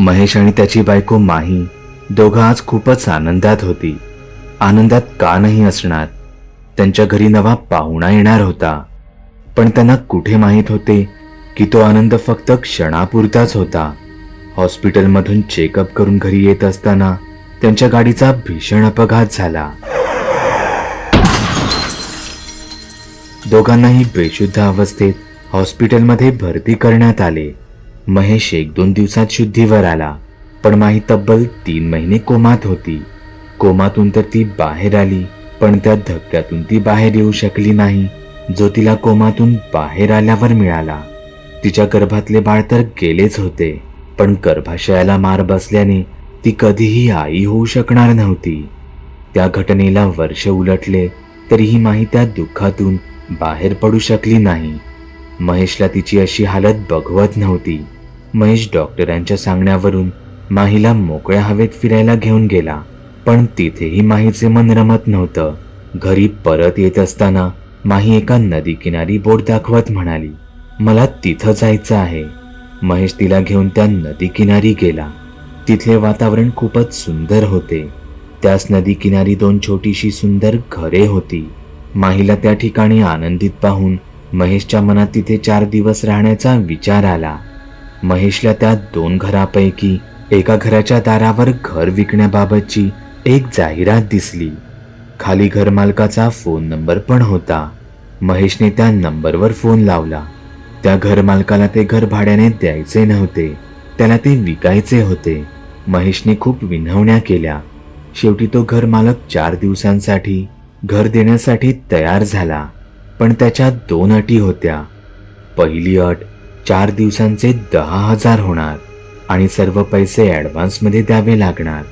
महेश आणि त्याची बायको माही दोघं आज खूपच आनंदात होती. आनंदात का नाही असणार? त्यांच्या घरी नवा पाहुणा येणार होता. पण त्यांना कुठे माहीत होते की तो आनंद फक्त क्षणापुरताच होता. हॉस्पिटलमधून चेकअप करून घरी येत असताना त्यांच्या गाडीचा भीषण अपघात झाला. दोघांनाही बेशुद्ध अवस्थेत हॉस्पिटलमध्ये भरती करण्यात आले. महेश एक दोन दिवसात शुद्धीवर आला. पण माही तब्बल तीन महिने कोमात होती. कोमातून तर ती बाहेर आली पण त्या धक्क्यातून ती बाहेर येऊ शकली नाही जो तिला कोमातून बाहेर आल्यावर मिळाला. तिच्या गर्भातले बाळ तर गेलेच होते पण गर्भाशयाला मार बसल्याने ती कधीही आई होऊ शकणार नव्हती. त्या घटनेला वर्ष उलटले तरीही माही त्या दुःखातून बाहेर पडू शकली नाही. महेशला तिची अशी हालत बघवत नव्हती. महेश डॉक्टरांच्या सांगण्यावरून माहीला मोकळ्या हवेत फिरायला घेऊन गेला. पण तिथेही माहीचे मन रमत नव्हतं. घरी परत येत असताना माही एका नदीकिनारी बोट दाखवत म्हणाली मला तिथं जायचं आहे. महेश तिला घेऊन त्या नदीकिनारी गेला. तिथले वातावरण खूपच सुंदर होते. त्याच नदीकिनारी दोन छोटीशी सुंदर घरे होती. माहीला त्या ठिकाणी आनंदित पाहून महेशच्या मनात तिथे चार दिवस राहण्याचा विचार आला. महेशला त्या दोन घरापैकी एका घराच्या दारावर घर विकण्याबाबतची एक जाहिरात दिसली. खाली घरमालकाचा फोन नंबर पण होता. महेशने त्या नंबरवर फोन लावला. त्या घरमालकाला ते घर भाड्याने द्यायचे नव्हते. त्याला ते विकायचे होते. महेशने खूप विनवण्या केल्या. शेवटी तो घरमालक चार दिवसांसाठी घर देण्यासाठी तयार झाला. पण त्याच्या दोन अटी होत्या. पहिली अट चार दिवसांचे दहा हजार होणार आणि सर्व पैसे ॲडव्हान्समध्ये द्यावे लागणार.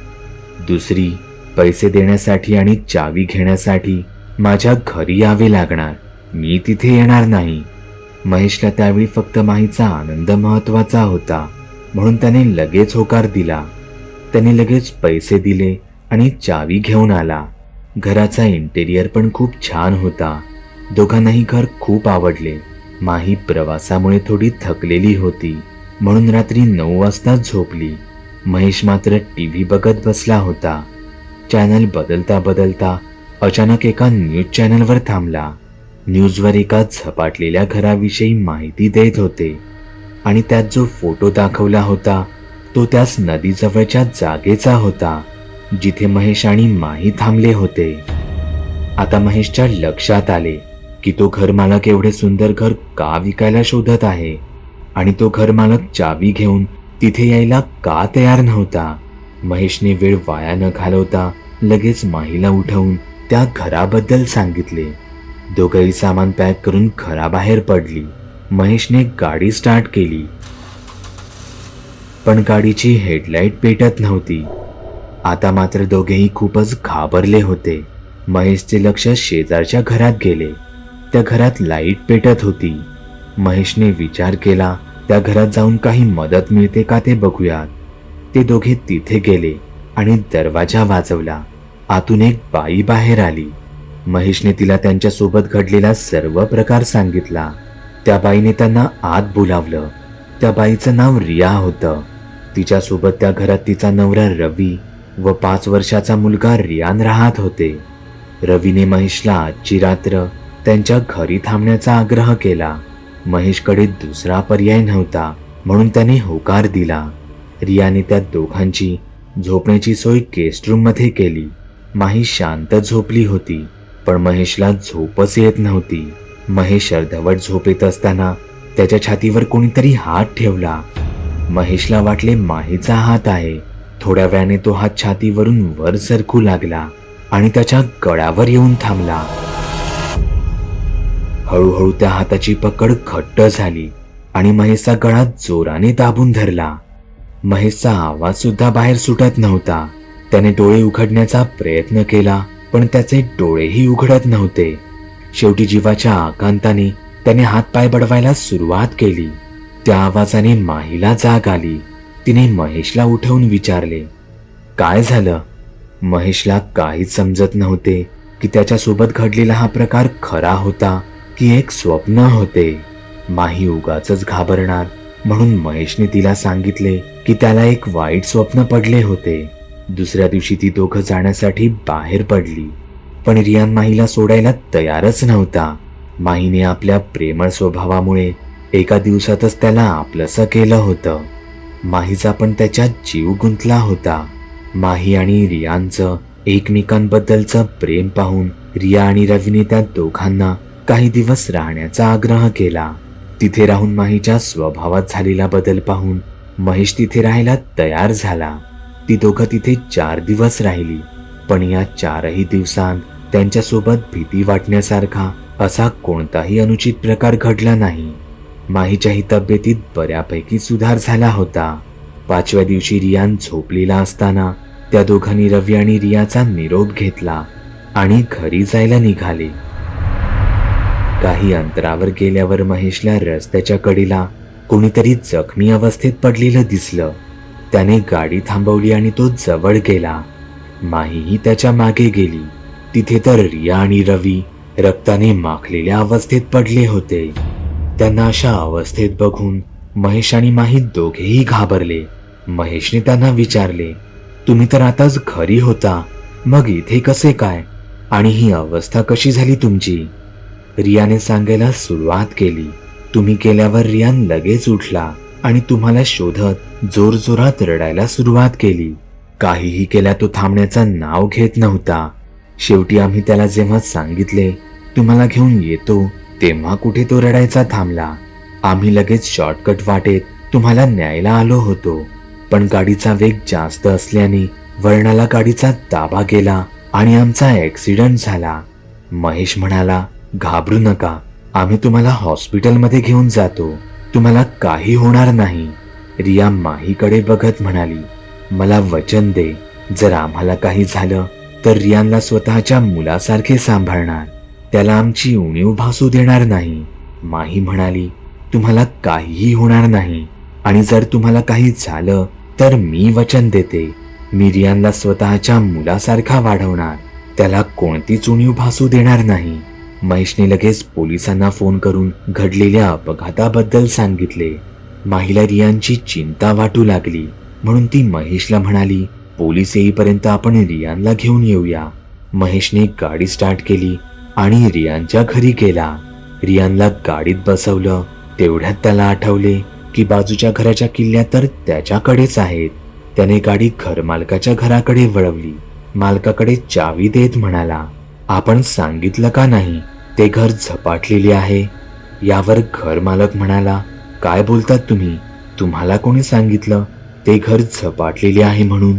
दुसरी पैसे देण्यासाठी आणि चावी घेण्यासाठी माझ्या घरी यावे लागणार. मी तिथे येणार नाही. महेशला त्यावेळी फक्त माहीचा आनंद महत्त्वाचा होता. म्हणून त्याने लगेच होकार दिला. त्याने लगेच पैसे दिले आणि चावी घेऊन आला. घराचा इंटेरियर पण खूप छान होता. दोघांनाही घर खूप आवडले. माही प्रवासामुळे थोडी थकलेली होती. म्हणून रात्री नऊ वाजता झोपली. महेश मात्र टी व्ही बघत बसला होता. चॅनल बदलता बदलता अचानक एका न्यूज चॅनलवर थांबला. न्यूजवर एका झपाटलेल्या घराविषयी माहिती देत होते. आणि त्यात जो फोटो दाखवला होता तो त्याच नदीजवळच्या जागेचा होता जिथे महेश आणि माही थांबले होते. आता महेशच्या लक्षात आले. की तो घरमालक एवढे सुंदर घर का विकायला शोधत आहे? आणि तो घरमालक चावी घेऊन तिथे यायला का तयार नव्हता? महेशने वेळ वाया न घालवता लगेच माहीला उठवून त्या घराबद्दल सांगितले. दोघंही सामान पॅक करून घराबाहेर पडली. महेशने गाडी स्टार्ट केली. पण गाडीची हेडलाईट पेटत नव्हती. आता मात्र दोघेही खूपच घाबरले होते. महेशचे लक्ष शेजारच्या घरात गेले. त्या घरात लाइट पेटत होती. महेशने विचार केला त्या घरात जाऊन काही मदत मिळते का ते बघूयात. ते दोघे तिथे गेले आणि दरवाजा वाजवला. आतून एक बाई बाहेर आली. महेशने तिला त्यांच्यासोबत घडलेला सर्व प्रकार सांगितला. त्या बाईने त्यांना आत बोलावलं. त्या बाईचं नाव रिया होतं. तिच्यासोबत त्या घरात तिचा नवरा रवी व पाच वर्षाचा मुलगा रियान राहत होते. रवीने महेशला आजची रात्र त्यांच्या घरी थांबण्याचा आग्रह केला. महेशकडे दुसरा पर्याय नव्हता म्हणून त्याने होकार दिला. रियाने त्या दोघांची झोपण्याची सोय गेस्ट रूममध्ये केली. माही शांत झोपली होती पण महेशला झोपच येत नव्हती. महेश अर्धवट झोपेत असताना त्याच्या छातीवर कोणीतरी हात ठेवला. महेशला वाटले माहीचा हात आहे. थोड्या वेळाने तो हात छातीवरून वर सरकू लागला आणि त्याच्या गळ्यावर येऊन थांबला. हळूहळू त्या हाताची पकड घट्ट झाली आणि महेशचा गळा जोराने दाबून धरला. महेशचा आवाज सुद्धा बाहेर सुटत नव्हता. त्याने डोळे उघडण्याचा प्रयत्न केला पण त्याचे डोळेही उघडत नव्हते. शेवटी जीवाच्या आकांताने त्याने हातपाय बडवायला सुरुवात केली. त्या आवाजाने माहीला जाग आली. तिने महेशला उठवून विचारले काय झालं? महेशला काहीच समजत नव्हते की त्याच्यासोबत घडलेला हा प्रकार खरा होता की एक स्वप्न होते. माही उगाच घाबरणार. म्हणून महेशने तिला सांगितले की त्याला एक वाईट स्वप्न पडले होते. दुसऱ्या दिवशी ती दोघं जाण्यासाठी बाहेर पडली. पण रियान माहीला सोडायला तयारच नव्हता. माहीने आपल्या प्रेमळ स्वभावामुळे एका दिवसातच त्याला आपलंसं केलं होतं. माहीचा पण त्याच्यात जीव गुंतला होता. माही आणि रियानचं एकमेकांबद्दलचं प्रेम पाहून रिया आणि रवीने त्या दोघांना काही दिवस राहण्याचा आग्रह केला. तिथे राहून माहीच्या स्वभावात झालेला बदल पाहून महेश तिथे राहायला तयार झाला. ती दोघं तिथे चार दिवस राहिली. पण या चारही दिवसांत त्यांच्यासोबत भीती वाटण्यासारखा असा कोणताही अनुचित प्रकार घडला नाही. माहीच्याही तब्येतीत बऱ्यापैकी सुधार झाला होता. पाचव्या दिवशी रियान झोपलेला असताना त्या दोघांनी रवी आणि रियाचा निरोप घेतला आणि घरी जायला निघाले. काही अंतरावर गेल्यावर महेशला रस्त्याच्या कडेला कोणीतरी जखमी अवस्थेत पडलेलं दिसलं. त्याने गाडी थांबवली आणि तो जवळ गेला. माहीही त्याच्यामागे गेली. तिथे तर रिया आणि रवी रक्ताने माखलेल्या अवस्थेत पडले होते. त्यांना अशा अवस्थेत बघून महेश आणि माही दोघेही घाबरले. महेशने त्यांना विचारले तुम्ही तर आताच घरी होता. मग इथे कसे काय? आणि ही अवस्था कशी झाली तुमची? रियाने सांगायला सुरुवात केली. तुम्ही गेल्यावर रियान लगेच उठला आणि तुम्हाला शोधत जोरजोरात रडायला सुरुवात केली. काहीही केल्या तो थांबण्याचा नाव घेत नव्हता. शेवटी आम्ही त्याला जेव्हा सांगितले तुम्हाला घेऊन येतो तेव्हा कुठे तो रडायचा थांबला. आम्ही लगेच शॉर्टकट वाटेत तुम्हाला न्यायला आलो होतो. पण गाडीचा वेग जास्त असल्याने वळणाला गाडीचा ताबा गेला आणि आमचा ऍक्सिडेंट झाला. महेश म्हणाला घाबरू नका. आम्ही तुम्हाला हॉस्पिटलमध्ये घेऊन जातो. तुम्हाला काही होणार नाही. रिया माहीकडे बघत म्हणाली मला वचन दे. जर आम्हाला काही झालं तर रियांना स्वतःच्या मुलासारखे सांभाळणार. त्याला आमची उणीव भासू देणार नाही. माही म्हणाली तुम्हाला काहीही होणार नाही. आणि जर तुम्हाला काही झालं तर मी वचन देते. मी रियांना स्वतःच्या मुलासारखा वाढवणार. त्याला कोणतीच उणीव भासू देणार नाही. महेशने लगेच पोलिसांना फोन करून घडलेल्या अपघाताबद्दल सांगितले. माहिला रियानची चिंता वाटू लागली. म्हणून ती महेशला म्हणाली पोलीस येईपर्यंत आपण रियानला घेऊन येऊया. महेशने गाडी स्टार्ट केली आणि रियानच्या घरी गेला. रियानला गाडीत बसवलं. तेवढ्यात त्याला आठवले की बाजूच्या घराच्या किल्ल्या तर त्याच्याकडेच आहेत. त्याने गाडी घरमालकाच्या घराकडे वळवली. मालकाकडे चावी देत म्हणाला आपण सांगितलं का नाही? ते घर झपाटलेले आहे. यावर घर मालक म्हणाला काय बोलतात तुम्ही? तुम्हाला कोणी सांगितलं? ते घर झपाटलेले आहे म्हणून.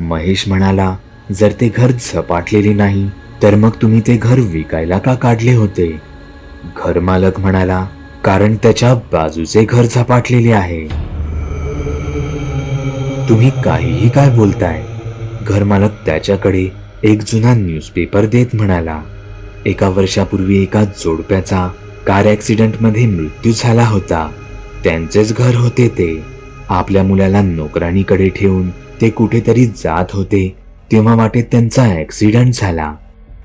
महेश म्हणाला जर ते घर झपाटलेले नाही तर मग तुम्ही ते घर विकायला का काढले होते? घरमालक म्हणाला कारण त्याच्या बाजूचे घर झपाटलेले आहे. तुम्ही काहीही काय बोलताय? घरमालक त्याच्याकडे एक जुना न्यूजपेपर देत म्हणाला एका वर्षापूर्वी एका जोडप्याचा कार ॲक्सिडेंटमध्ये मृत्यू झाला होता. त्यांचेच घर होते ते. आपल्या मुलाला नोकराणीकडे ठेवून ते कुठेतरी जात होते तेव्हा वाटेत त्यांचा ऍक्सिडेंट झाला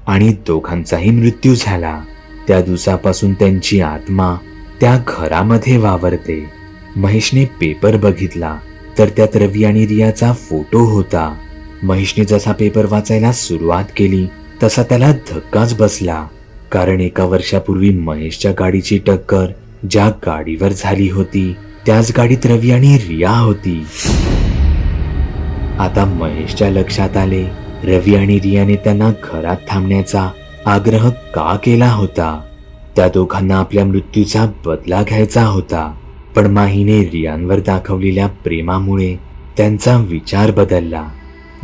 आणि दोघांचाही मृत्यू झाला. त्या दिवसापासून त्यांची आत्मा त्या घरामध्ये वावरते. महेशने पेपर बघितला तर त्यात रवी आणि रियाचा फोटो होता. महेशने जसा पेपर वाचायला सुरुवात केली तसा त्याला धक्काच बसला. कारण एका वर्षापूर्वी महेशच्या गाडीची टक्कर ज्या गाडीवर झाली होती त्याच गाडीत रवी आणि रिया होती. आता महेशच्या लक्षात आले रवी आणि रियाने त्यांना घरात थांबण्याचा आग्रह का केला होता? त्या दोघांना आपल्या मृत्यूचा बदला घ्यायचा होता. पण माहीने रियांवर दाखवलेल्या प्रेमामुळे त्यांचा विचार बदलला.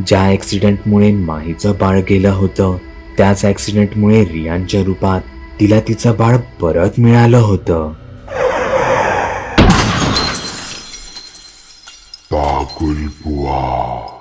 ज्या ॲक्सिडेंटमुळे माहीचं बाळ गेलं होतं त्याच ऍक्सिडेंटमुळे रियांच्या रूपात तिला तिचं बाळ परत मिळालं होतं. पाकुल बुवा.